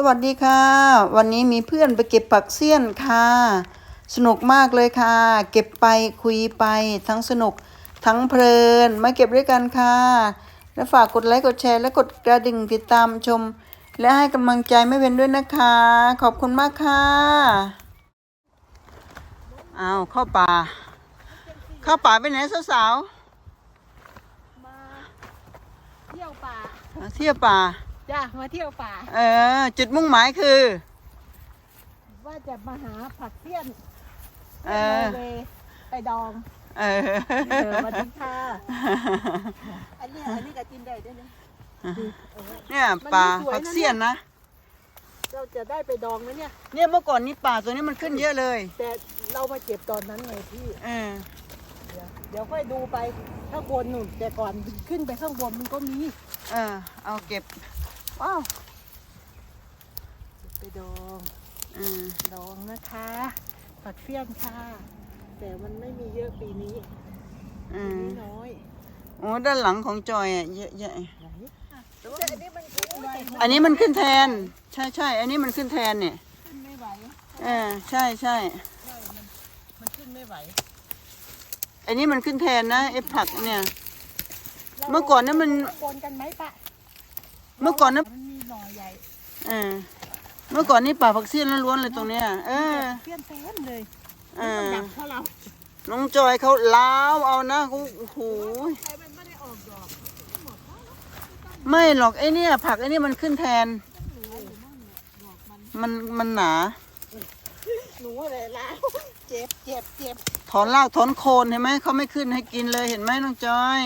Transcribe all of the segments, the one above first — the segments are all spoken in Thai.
สวัสดีค่ะ วันนี้มีเพื่อนไปเก็บผักเสี้ยนค่ะ สนุกมากเลยค่ะ เก็บไปคุยไป ทั้งสนุกทั้งเพลินมาเก็บด้วยกันค่ะ และฝากกดไลค์กดแชร์และกดกระดิ่งติดตามชม และให้กำลังใจไม่เป็นด้วยนะคะ ขอบคุณมากค่ะอ้าวเข้าป่า เข้าป่าไปไหนสาวมาเที่ยวป่าๆเที่ยวป่า จ้ะมาเที่ยวป่า เออ จุดมุ่งหมายคือ ว่าจะมาหาผักเสี้ยนเออเลยไปดอง เออเออสวัสดีค่ะอันนี้อันนี้ก็กินได้ด้วยนะเนี่ยป่าผักเสี้ยนนะเราจะได้ไปดองไหมเนี่ย เนี่ยเมื่อก่อนนี้ป่าตัวนี้มันขึ้นเยอะเลย แต่เรามาเก็บตอนนั้นไงพี่เออเดี๋ยวเดี๋ยวค่อยดูไปข้างบนนู่นแต่ก่อนขึ้นไปข้างบนมันก็มี เออ เอาเก็บ ว้าวไปดองเออดองนะคะผักเสี้ยนค่ะ แต่มันไม่มีเยอะปีนี้เอปีอนี้น้อยโอ้ด้านหลังของจอยอะเยอะแยะไหนแต่ว่าอันนี้มันขึ้นไวอันนี้มันขึ้นแทน ใช่ใช่อันนี้มันขึ้นแทนเนี่ยขึ้นไม่ไหวเออใช่ใช่ใช่มันมันขึ้นไม่ไหวอันนี้มันขึ้นแทนนะไอ้ผักเนี่ยเมื่อก่อนนั้นมัน ข้างบนกันไหมปะ เมื่อก่อนนั้นมันมีหน่อใหญ่เออเมื่อก่อนนี่ป่าผักเสี้ยนล้วนๆเลยตรงเนี้ยเออเพี้ยนเต็มเลยเอมันอดับเพราะเราน้องจอยเขาล้าวเอานะเขาโอ้โหใช้มันไม่ได้ออกดอกไม่หรอกไอ้เนี่ย ผักไอ้นี่มันขึ้นแทน มันมันหนา หนูอะไรแล้วเจ็บเจ็บเจ็บถอนรากถอนโคนเห็นไหมเขาไม่ขึ้นให้กินเลยเห็นไหมน้องจอย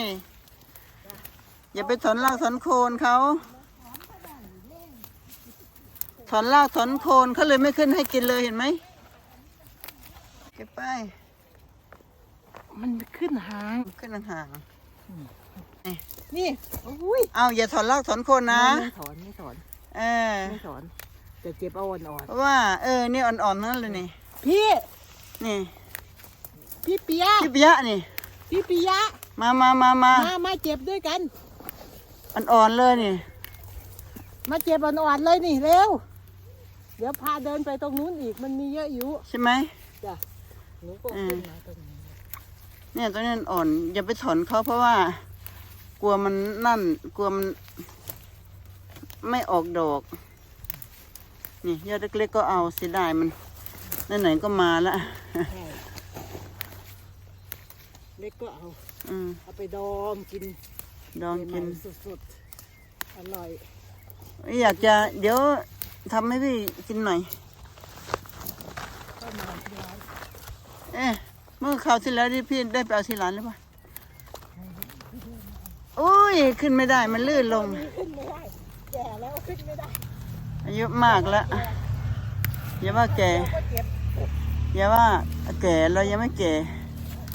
อย่าไปถอนรากถอนโคนเขา ถอนรากถอนโคนเขาเลยไม่ขึ้นให้กินเลยเห็นไหมเก็บไป มันขึ้นหางขึ้นห่างนี่อุ้ยๆเอาอย่าถอนรากถอนโคนนะไม่ถอนไม่ถอนเออไม่ถอนแต่เจ็บเอาอ่อนเพราะว่า เออนี่อ่อนๆนั่นเลยนี่ๆพี่ นี่พี่เปียพี่ปิยะนี่ พี่ปิยะมามามามามามาเจ็บด้วยกัน อ่อนๆเลยนี่มาเจ็บอ่อนๆเลยนี่เร็วเดี๋ยวพาเดินไปตรงนู้นอีกมันมีเยอะอยู่ใช่ไหมจ้ะหนูก็ขึ้นมาตรงนี้เนี่ยตัวนี้มันอ่อน อย่าไปถอนเขาเพราะว่า กลัวมันนั่น กลัวมันไม่ออกดอก นี่ยอดเล็กๆก็เอาเสียดายมันไหนๆก็มาละใช่เล็กก็เอาอืมเอาไปดองกินดองกินใหม่ๆสุดๆอร่อย อยากจะเดี๋ยว ทำให้พี่กินหน่อยก็มาที่ร้านเอ๊ะเมื่อคราวที่แล้วที่พี่ได้ไปเอาที่ร้านหรือเปล่าโอ้ย ขึ้นไม่ได้ มันลื่นลง ขึ้นไม่ได้ แก่แล้วขึ้นไม่ได้ อายุมากแล้ว อย่าว่าแก่เราก็เจ็บอย่าว่าแก่เรายังไม่แก่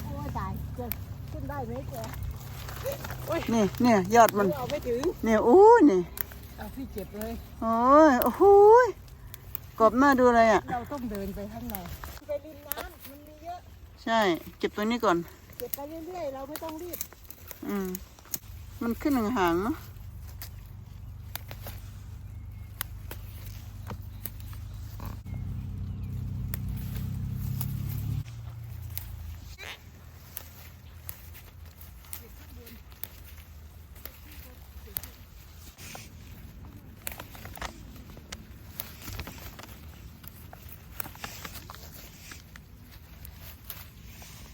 โอ้ยตายเจ็บขึ้นได้ไหมแกนี่เนี่ยยอดมันเอาไม่ถึงเนี่ยอู้นี่ เอาพี่เจ็บเลย โอ้ยโอ้โหยกรอบหน้าดูอะไรอะ เราต้องเดินไปข้างในไปริมน้ำมันมีเยอะใช่ เก็บตัวนี้ก่อน เก็บไปเรื่อยๆ เราไม่ต้องรีบ อืม มันขึ้นห่างๆเนาะ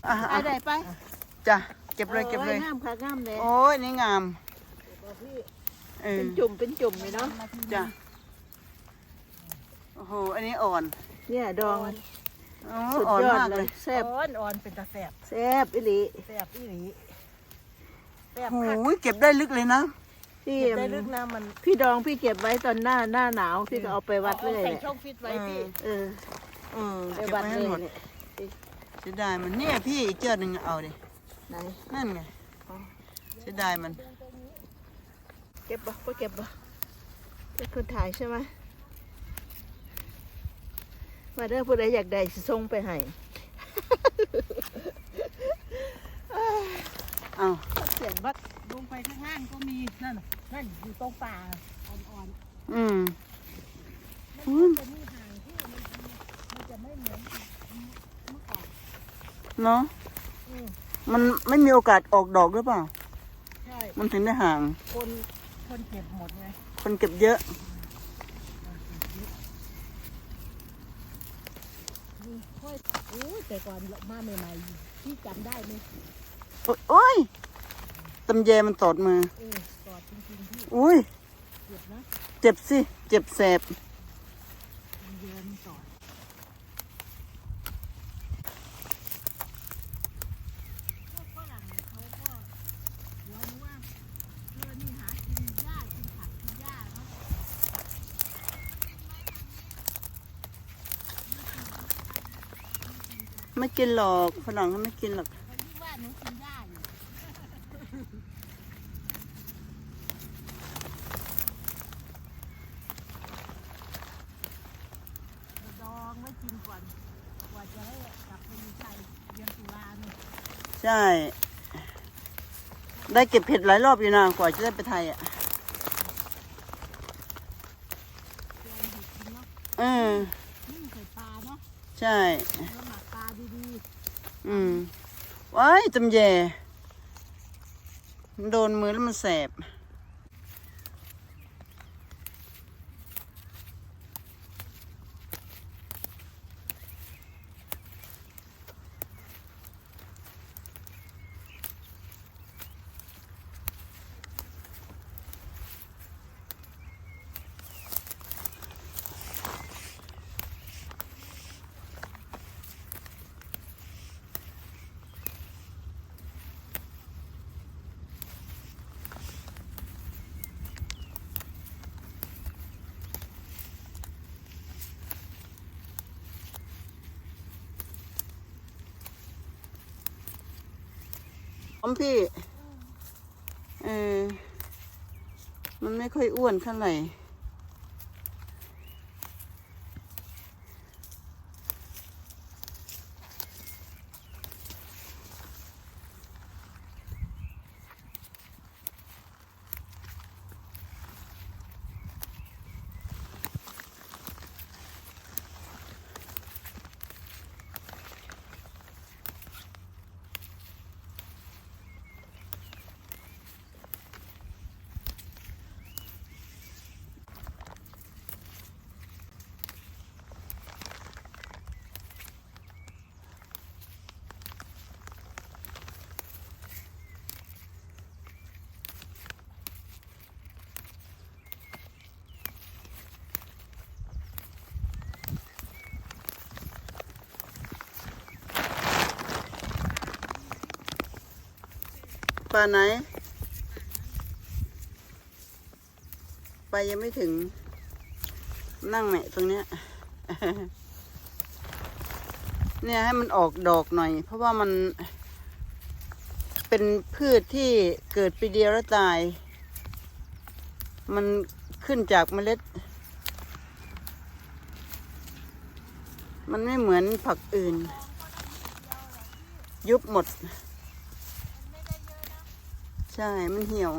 อะไปอะไหนไปจ้ะเก็บเลยเก็บเลยงามค่ะงามเลยโอ้ยนี่งามพี่เออเป็นจุ่มเป็นจุ่มเลยเนาะจ้ะโอ้โหอันนี้อ่อนเนี่ยดองโอ้สุดอ่อนยอดมากเลเลยยแซ่บอ่อนอ่อนเป็นตาแสบแซ่บอีหลีแสบอีหลีแสบโอ้คักโหเก็บได้ลึกเลยนะพี่เก็บได้ลึกนะมันพี่ดองพี่เก็บไว้ตอนหน้าหน้าหนาวพี่ก็เอาไปวัดเลยอาใส่ช่องฟิตไว้พี่เออเออไปเก็บวัดไว้เลให้ยหมดเนี่ย เสียดายมันเนี่ยพี่อีกเจ้าหนึ่งเอาดิไหนนั่นไงเสียดายมัน เก็บบ่ก็เก็บบ่เป็นคนถ่ายใช่ไหมมาเด้อผู้ใดอยากได้สิส่งไปให้เอาเสียงบัดลงไปข้างล่างก็มีนั่นน่ะนั่นอยู่ตรงป่าอ่อนอืม เนาะอืมมันไม่มีโอกาสออกดอกหรือเปล่า ใช่ มันถึงได้ห่าง คนคนเก็บหมดไง คนเก็บเยอะ นี่ค่อยโอ้ยแต่ก่อนมาใหม่ๆพี่จำได้ไหมโอ๊ยโอ้ยตำแยมันตอดมือเออกอดจริงๆพี่อุ้ยเจ็บนะ เจ็บสิ เจ็บแสบมันเยินกอดพวกฝรั่งเนี่ยเขาก็หัวนึกว่าเออนี่หากินหญ้ากินผักกินหญ้าเนาะ ไม่กินหรอกฝรั่งเขาไม่กินหรอกเขาคิดว่าหนูกินหญ้าอยู่ดองไว้กินก่อนกว่าจะได้กลับไปมีชัยเดือนตุลาเนี่ยใช่ ได้เก็บเผ็ดหลายรอบอยู่นะกว่าจะได้ไปไทยอะแกงเห็ดกินเนาะเออนึ่งใส่ปลาเนาะใช่ แล้วหมักปลาดี อืมว้ายตำแยมันโดนมือแล้วมันแสบ อมพี่เออมันไม่ค่อยอ้วนเท่าไหร่ ป่าไหน ไปยังไม่ถึง นั่งเนี่ตรงเนี้ย เนี่ยให้มันออกดอกหน่อย เพราะว่ามันเป็นพืชที่เกิดปีเดียวแล้วตาย มันขึ้นจากเมล็ด มันไม่เหมือนผักอื่น ยุบหมด ใช่ มันเหี่ยว